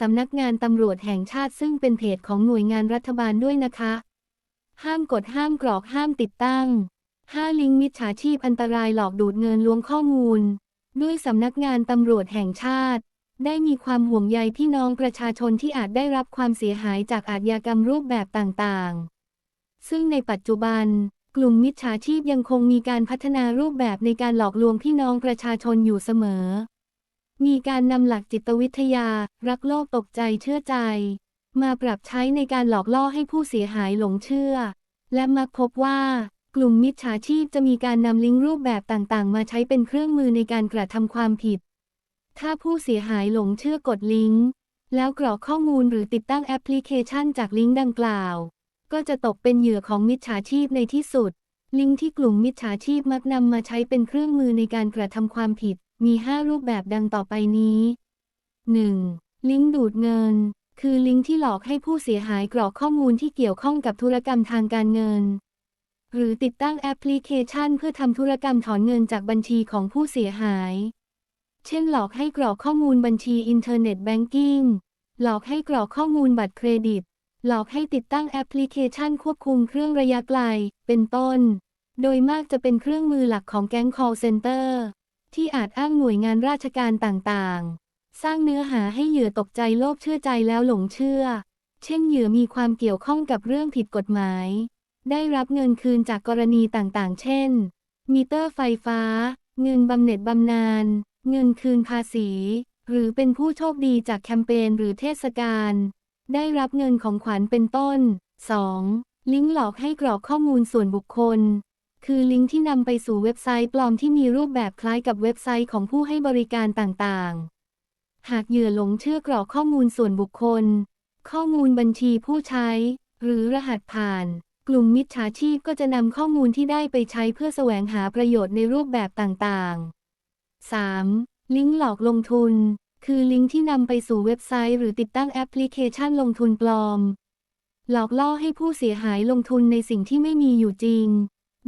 สำนักงานตำรวจแห่งชาติซึ่งเป็นเพจของหน่วยงานรัฐบาลด้วยนะคะ ห้ามกดห้ามกรอกห้ามติดตั้ง 5 ลิงก์มิจฉาชีพอันตรายหลอกดูดเงินล้วงข้อมูล ด้วยสำนักงานตำรวจแห่งชาติ ได้มีความห่วงใยพี่น้องประชาชนที่อาจได้รับความเสียหายจากอาชญากรรมรูปแบบต่างๆ ซึ่งในปัจจุบัน กลุ่มมิจฉาชีพยังคงมีการพัฒนารูปแบบในการหลอกลวงพี่น้องประชาชนอยู่เสมอ มีการนำหลักจิตวิทยา รักโลกตกใจเชื่อใจ มาปรับใช้ในการหลอกล่อให้ผู้เสียหายหลงเชื่อ และมักพบว่ากลุ่มมิจฉาชีพจะมีการนำลิงก์รูปแบบต่างๆ มาใช้เป็นเครื่องมือในการกระทำความผิด ถ้าผู้เสียหายหลงเชื่อกดลิงก์ แล้วกรอกข้อมูลหรือติดตั้งแอปพลิเคชันจากลิงก์ดังกล่าว ก็จะตกเป็นเหยื่อของมิจฉาชีพในที่สุด ลิงก์ที่กลุ่มมิจฉาชีพมักนำมาใช้เป็นเครื่องมือในการกระทำความผิด มี 5 รูปแบบดังต่อไปนี้ 1. ลิงก์ดูดเงิน คือลิงก์ที่หลอกให้ผู้เสียหายกรอกข้อมูลที่เกี่ยวข้องกับธุรกรรมทางการเงิน หรือติดตั้งแอปพลิเคชัน เพื่อทำธุรกรรมถอนเงินจากบัญชีของผู้เสียหาย เช่น หลอกให้กรอกข้อมูลบัญชีอินเทอร์เน็ตแบงกิ้ง หลอกให้กรอกข้อมูลบัตรเครดิต หลอกให้ติดตั้งแอปพลิเคชันควบคุมเครื่องระยะไกล เป็นต้น โดยมากจะเป็นเครื่องมือหลักของแก๊ง call center ที่อาจอ้างหน่วยงานราชการต่างๆ สร้างเนื้อหาให้เหยื่อตกใจโลภเชื่อใจแล้วหลงเชื่อ เช่นเหยื่อมีความเกี่ยวข้องกับเรื่องผิดกฎหมาย ได้รับเงินคืนจากกรณีต่างๆ เช่น มิเตอร์ไฟฟ้า เงินบำเหน็จบำนาญ เงินคืนภาษี หรือเป็นผู้โชคดีจากแคมเปญหรือเทศกาล ได้รับเงินของขวัญเป็นต้น 2. ลิงก์หลอกให้กรอกข้อมูลส่วนบุคคล คือลิงก์ที่นำไปสู่เว็บไซต์ปลอมที่มีรูปแบบคล้ายกับเว็บไซต์ของผู้ให้บริการต่างๆ หากเหยื่อหลงเชื่อกรอกข้อมูลส่วนบุคคล ข้อมูลบัญชีผู้ใช้ หรือรหัสผ่าน กลุ่มมิจฉาชีพก็จะนำข้อมูลที่ได้ไปใช้เพื่อแสวงหาประโยชน์ในรูปแบบต่างๆ 3. ลิงก์หลอกลงทุน คือลิงก์ที่นำไปสู่เว็บไซต์หรือติดตั้งแอปพลิเคชันลงทุนปลอม หลอกล่อให้ผู้เสียหายลงทุนในสิ่งที่ไม่มีอยู่จริง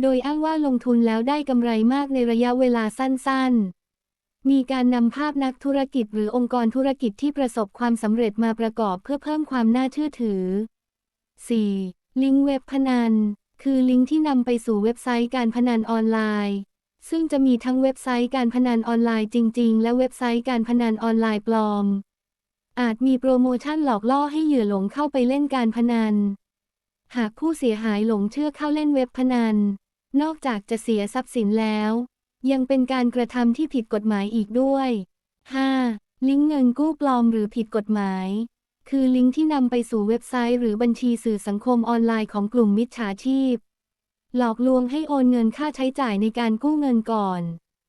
โดยอ้างว่าลงทุนแล้วได้กำไรมากในระยะเวลาสั้นๆ มีการนำภาพนักธุรกิจหรือองค์กรธุรกิจที่ประสบความสำเร็จมาประกอบเพื่อเพิ่มความน่าเชื่อถือ 4. ลิงก์เว็บพนัน คือลิงก์ที่นำไปสู่เว็บไซต์การพนันออนไลน์ ซึ่งจะมีทั้งเว็บไซต์การพนันออนไลน์จริง ๆ และเว็บไซต์การพนันออนไลน์ปลอม อาจมีโปรโมชั่นหลอกล่อให้เหยื่อหลงเข้าไปเล่นการพนัน หากผู้เสียหายหลงเชื่อเข้าเล่นเว็บพนัน นอกจากจะเสียทรัพย์สินแล้ว ยังเป็นการกระทำที่ผิดกฎหมายอีกด้วย 5. ลิงก์เงินกู้ปลอมหรือผิดกฎหมาย คือลิงก์ที่นำไปสู่เว็บไซต์หรือบัญชีสื่อสังคมออนไลน์ของกลุ่มมิจฉาชีพ หลอกลวงให้โอนเงินค่าใช้จ่ายในการกู้เงินก่อน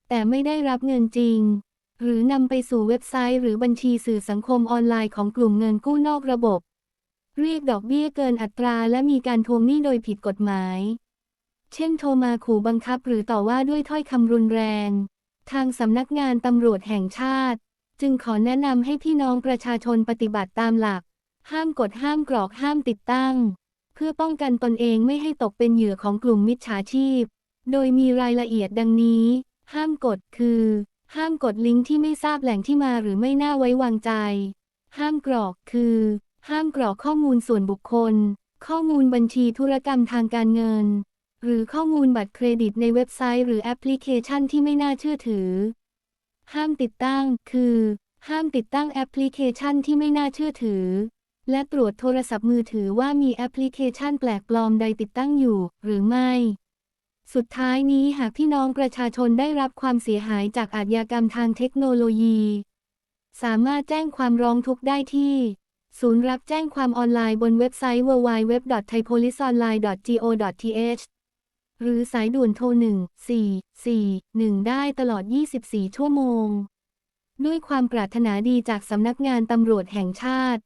แต่ไม่ได้รับเงินจริง หรือนำไปสู่เว็บไซต์ หรือบัญชีสื่อสังคมออนไลน์ของกลุ่มเงินกู้นอกระบบ เรียกดอกเบี้ยเกินอัตราและมีการทวงหนี้โดยผิดกฎหมาย เช่นโทรมาขู่บังคับหรือต่อว่าด้วยถ้อยคำรุนแรง ทางสำนักงานตำรวจแห่งชาติ จึงขอแนะนำให้พี่น้องประชาชนปฏิบัติตามหลัก ห้ามกดห้ามกรอกห้ามติดตั้ง เพื่อป้องกันตนเองไม่ให้ตกเป็นเหยื่อของกลุ่มมิจฉาชีพ โดยมีรายละเอียดดังนี้ ห้ามกดคือ ห้ามกดลิงก์ที่ไม่ทราบแหล่งที่มาหรือไม่น่าไว้วางใจ ห้ามกรอกคือ ห้ามกรอกข้อมูลส่วนบุคคล ข้อมูลบัญชีธุรกรรมทางการเงิน หรือข้อมูลบัตรเครดิตในเว็บไซต์หรือแอปพลิเคชันที่ไม่น่าเชื่อถือ ห้ามติดตั้งคือ ห้ามติดตั้งแอปพลิเคชันที่ไม่น่าเชื่อถือ และตรวจโทรศัพท์มือถือว่ามีแอปพลิเคชันแปลกปลอมใดติดตั้งอยู่ หรือไม่ สุดท้ายนี้หากพี่น้องประชาชนได้รับความเสียหายจากอาชญากรรมทางเทคโนโลยี สามารถแจ้งความร้องทุกข์ได้ที่ ศูนย์รับแจ้งความออนไลน์บนเว็บไซต์ www.thaipoliceonline.go.th หรือสายด่วนโทร 1 4 4 1 ได้ตลอด 24 ชั่วโมง ด้วยความปรารถนาดีจากสำนักงานตำรวจแห่งชาติ